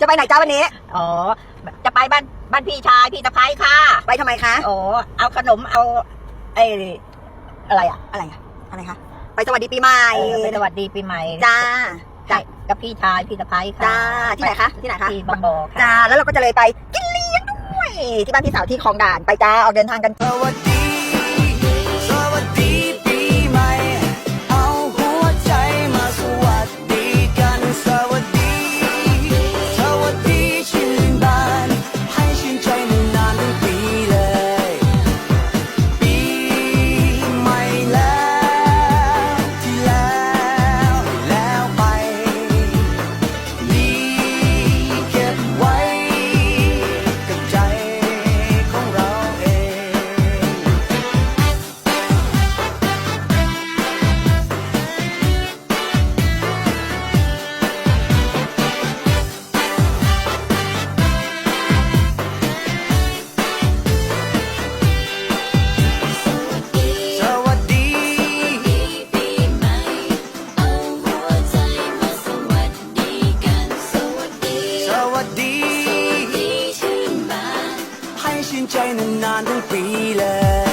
จะไปไหนจ้าวันนี้ อ๋อ จะไปบ้านบ้านพี่ชายพี่สะพ้ายค่ะ ไปทำไมคะโอ้เอาขนมเอาไอ้อะไรอะอะไรอะอะไรคะ ไปสวัสดีปีใหม่เออไปสวัสดีปีใหม่จ้าให้กับพี่ชายพี่สะพ้ายค่ะจ้าที่ไหนคะที่ไหนคะที่บางบ่อค่ะจ้าแล้วเราก็จะเลยไปกินเลี้ยงด้วย ที่บ้านพี่สาวที่คลองด่านไปจ้าออกเดินทางกันสวัสดี 心ใจนานๆทั้งปีเลย